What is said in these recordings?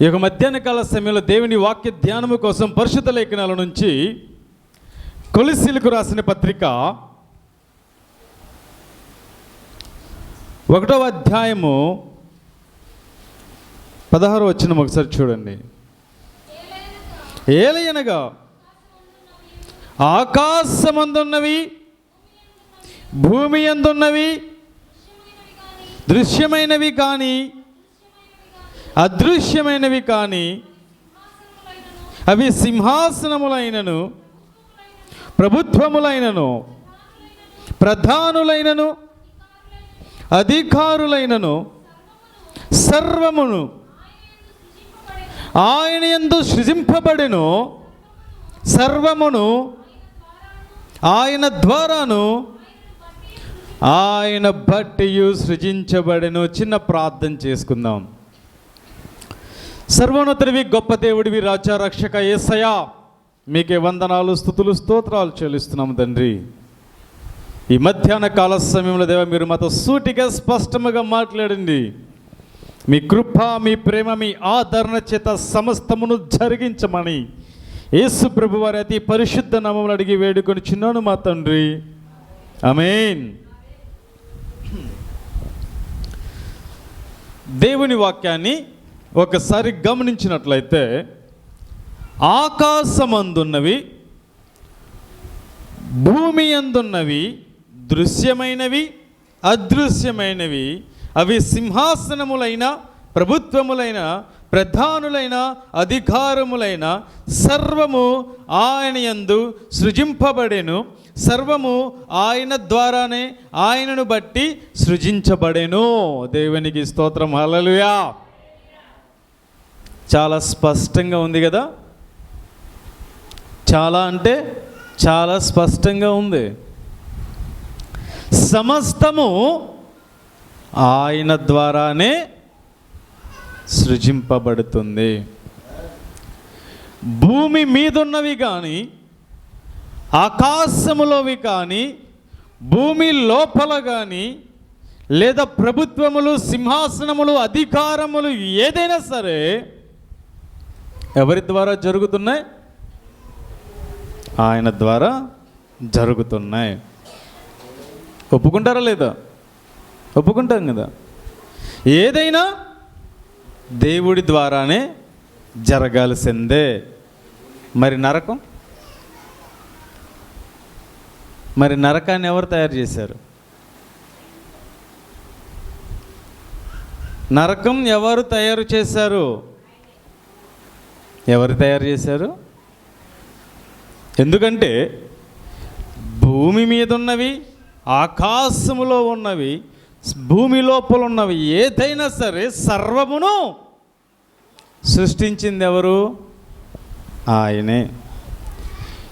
ఈ యొక్క మధ్యాహ్న కాల సమయంలో దేవుని వాక్య ధ్యానము కోసం పరిశుద్ధ లేఖనాల నుంచి కొలిసీలకు రాసిన పత్రిక ఒకటవ అధ్యాయము పదహారు వచ్చిన ఒకసారి చూడండి. ఏలయనగా ఆకాశమందున్నవి భూమి ఎందున్నవి దృశ్యమైనవి కానీ అదృశ్యమైనవి కానీ అవి సింహాసనములైనను ప్రభుత్వములైనను ప్రధానులైనను అధికారులైనను సర్వమును ఆయన ఎందు సృజింపబడిను సర్వమును ఆయన ద్వారాను ఆయన బట్టియు సృజించబడిను. చిన్న ప్రార్థన చేసుకుందాం. సర్వోన్నతుడివి గొప్ప దేవుడివి రాజా రక్షక ఏసయా మీకే వందనాలు స్థుతులు స్తోత్రాలు చెల్లిస్తున్నాము తండ్రి. ఈ మధ్యాహ్న కాల సమయంలో దేవ మీరు మాతో సూటిగా స్పష్టముగా మాట్లాడండి. మీ కృప మీ ప్రేమ మీ ఆదరణ చేత సమస్తమును జరిగించమని యేసు ప్రభు వారి అతి పరిశుద్ధ నామములు అడిగి వేడుకొని చిన్నాను మా తండ్రి. అమేన్ దేవుని వాక్యాన్ని ఒకసారి గమనించినట్లయితే ఆకాశమందున్నవి భూమి అందున్నవి దృశ్యమైనవి అదృశ్యమైనవి. అవి సింహాసనములైన ప్రభుత్వములైన ప్రధానులైన అధికారములైన సర్వము ఆయన యందు సృజింపబడెను. సర్వము ఆయన ద్వారానే ఆయనను బట్టి సృజించబడెను. దేవునికి స్తోత్రం. హల్లెలూయా. చాలా స్పష్టంగా ఉంది కదా? చాలా అంటే చాలా స్పష్టంగా ఉంది. సమస్తము ఆయన ద్వారానే సృజింపబడుతుంది. భూమి మీదున్నవి కానీ ఆకాశములోవి కానీ భూమి లోపల కానీ లేదా ప్రభుత్వములు సింహాసనములు అధికారములు ఏదైనా సరే ఎవరి ద్వారా జరుగుతున్నాయి? ఆయన ద్వారా జరుగుతున్నాయి. ఒప్పుకుంటారా లేదా? ఒప్పుకుంటాం కదా. ఏదైనా దేవుడి ద్వారానే జరగాల్సిందే. మరి నరకం? మరి నరకాన్ని ఎవరు తయారు చేశారు? నరకం ఎవరు తయారు చేశారు? ఎవరు తయారు చేశారు? ఎందుకంటే భూమి మీద ఉన్నవి ఆకాశములో ఉన్నవి భూమి లోపల ఉన్నవి ఏదైనా సరే సర్వమును సృష్టించింది ఎవరు? ఆయనే.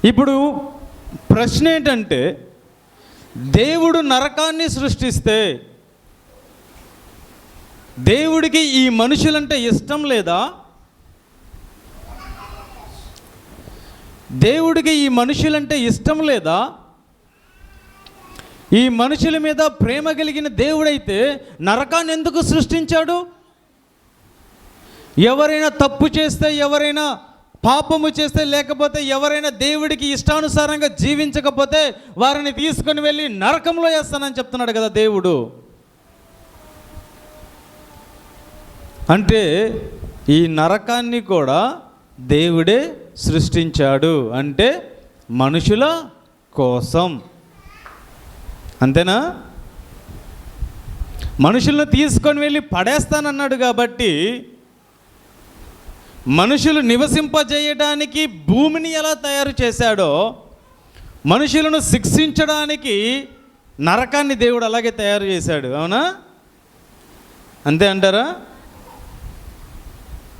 ఇప్పుడు ప్రశ్న ఏంటంటే దేవుడు నరకాన్ని సృష్టిస్తే దేవుడికి ఈ మనుషులంటే ఇష్టం లేదా? దేవుడికి ఈ మనుషులంటే ఇష్టం లేదా? ఈ మనుషుల మీద ప్రేమ కలిగిన దేవుడైతే నరకాన్ని ఎందుకు సృష్టించాడు? ఎవరైనా తప్పు చేస్తే ఎవరైనా పాపము చేస్తే లేకపోతే ఎవరైనా దేవుడికి ఇష్టానుసారంగా జీవించకపోతే వారిని తీసుకొని వెళ్ళి నరకంలో వేస్తానని చెప్తున్నాడు కదా దేవుడు. అంటే ఈ నరకాన్ని కూడా దేవుడే సృష్టించాడు అంటే మనుషుల కోసం. అంతేనా? మనుషులను తీసుకొని వెళ్ళి పడేస్తానన్నాడు కాబట్టి మనుషులు నివసింపజేయడానికి భూమిని ఎలా తయారు చేశాడో మనుషులను శిక్షించడానికి నరకాన్ని దేవుడు అలాగే తయారు చేశాడు. అవునా? అంతే అంటారా?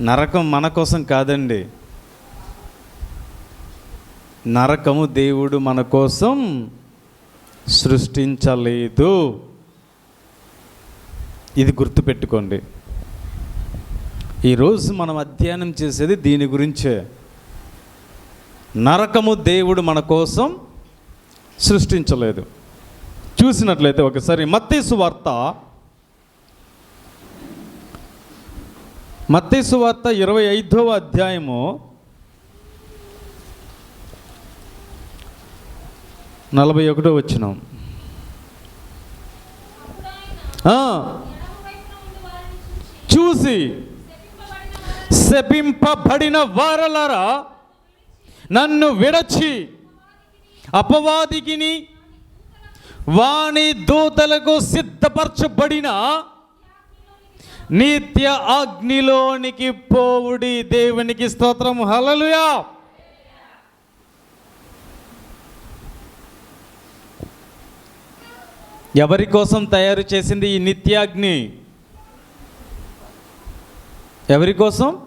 నరకం మన కోసం కాదండి. నరకము దేవుడు మన కోసం సృష్టించలేదు. ఇది గుర్తుపెట్టుకోండి. ఈరోజు మనం అధ్యయనం చేసేది దీని గురించే. నరకము దేవుడు మన కోసం సృష్టించలేదు. చూసినట్లయితే ఒకసారి మత్తేసు వార్త. మత్తేసు వార్త ఇరవై ఐదవ అధ్యాయము. నలభై ఒకటో వచ్చిన. చూసి. శపింపబడిన వారలారా నన్ను విడచి అపవాదికిని వాణి దూతలకు సిద్ధపరచబడిన నిత్య అగ్నిలోనికి పోవుడి దేవునికి స్తోత్రం హలలుయా ఎవరి కోసం తయారు చేసింది ఈ నిత్యాగ్ని? ఎవరి కోసం?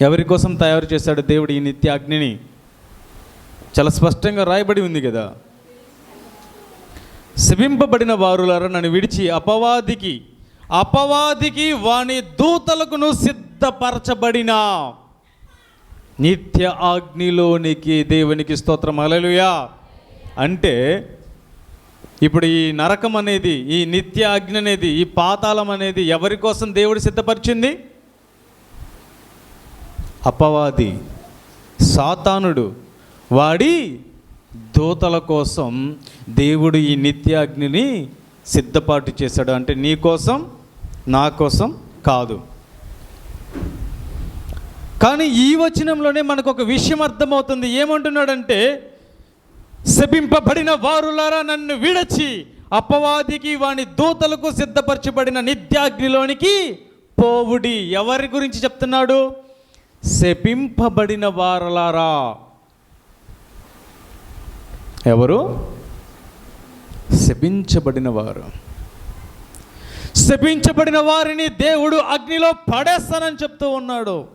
ఎవరి కోసం తయారు చేశాడు దేవుడు ఈ నిత్యాగ్నిని? చాలా స్పష్టంగా రాయబడి ఉంది కదా. శివింపబడిన వారులారా నన్ను విడిచి అపవాదికి అపవాదికి వాని దూతలకును సిద్ధపరచబడిన. నిత్య అగ్నిలోనికి దేవునికి స్తోత్రం. అలలుయా అంటే ఇప్పుడు ఈ నరకం అనేది ఈ నిత్య అగ్ని అనేది ఈ పాతాళం అనేది ఎవరి కోసం దేవుడు సిద్ధపరిచింది? అపవాది సాతానుడు. వాడి దూతల కోసం దేవుడు ఈ నిత్య అగ్నిని సిద్ధపాటు చేశాడు. అంటే నీ కోసం నా కోసం కాదు. కానీ ఈ వచనంలోనే మనకు ఒక విషయం అర్థమవుతుంది. ఏమంటున్నాడంటే శపింపబడిన వారులారా నన్ను విడచి అపవాదికి వాని దూతలకు సిద్ధపరచబడిన నిత్యాగ్నిలోనికి పోవుడి. ఎవరి గురించి చెప్తున్నాడు? శపింపబడిన వారలారా. ఎవరు? శపించబడిన వారు. శపించబడిన వారిని దేవుడు అగ్నిలో పడేస్తానని చెప్తూ ఉన్నాడు.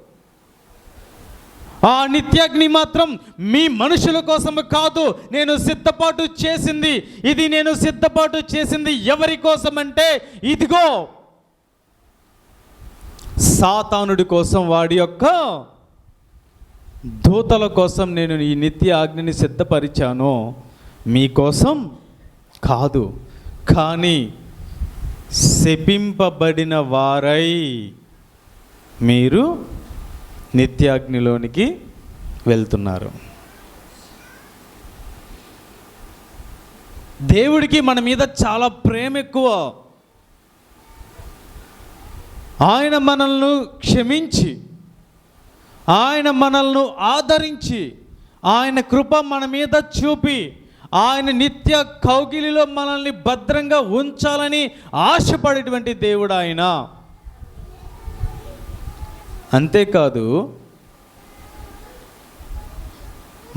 ఆ నిత్యాగ్ని మాత్రం మీ మనుషుల కోసం కాదు నేను సిద్ధపాటు చేసింది. ఇది నేను సిద్ధపాటు చేసింది ఎవరి కోసం అంటే ఇదిగో. సాతానుడి కోసం వాడి యొక్క దూతల కోసం నేను ఈ నిత్య అగ్నిని సిద్ధపరిచాను. మీకోసం కాదు కానీ శపింపబడిన వారై మీరు నిత్యాగ్నిలోనికి వెళ్తున్నారు. దేవుడికి మన మీద చాలా ప్రేమ ఎక్కువ. ఆయన మనల్ని క్షమించి ఆయన మనల్ని ఆదరించి ఆయన కృప మన మీద చూపి ఆయన నిత్య కౌగిలిలో మనల్ని భద్రంగా ఉంచాలని ఆశపడేటువంటి దేవుడు ఆయన. అంతేకాదు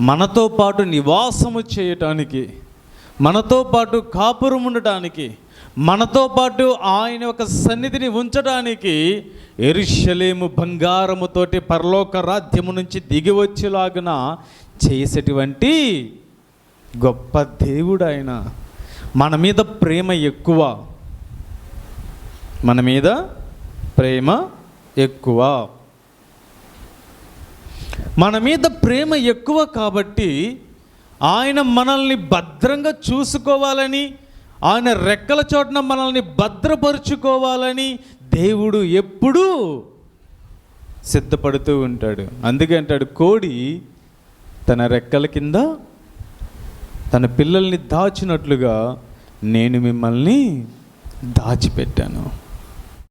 మనతో పాటు నివాసము చేయటానికి మనతో పాటు కాపురం ఉండటానికి మనతో పాటు ఆయన యొక్క సన్నిధిని ఉంచడానికి ఎరుషలేము బంగారముతోటి పరలోక రాజ్యము నుంచి దిగి వచ్చేలాగున చేసేటువంటి గొప్ప దేవుడు ఆయన మన మీద ప్రేమ ఎక్కువ. మన మీద ప్రేమ ఎక్కువ. మన మీద ప్రేమ ఎక్కువ కాబట్టి ఆయన మనల్ని భద్రంగా చూసుకోవాలని ఆయన రెక్కల చోటన మనల్ని భద్రపరుచుకోవాలని దేవుడు ఎప్పుడూ సిద్ధపడుతూ ఉంటాడు. అందుకే అంటాడు కోడి తన రెక్కల కింద తన పిల్లల్ని దాచినట్లుగా నేను మిమ్మల్ని దాచిపెట్టాను.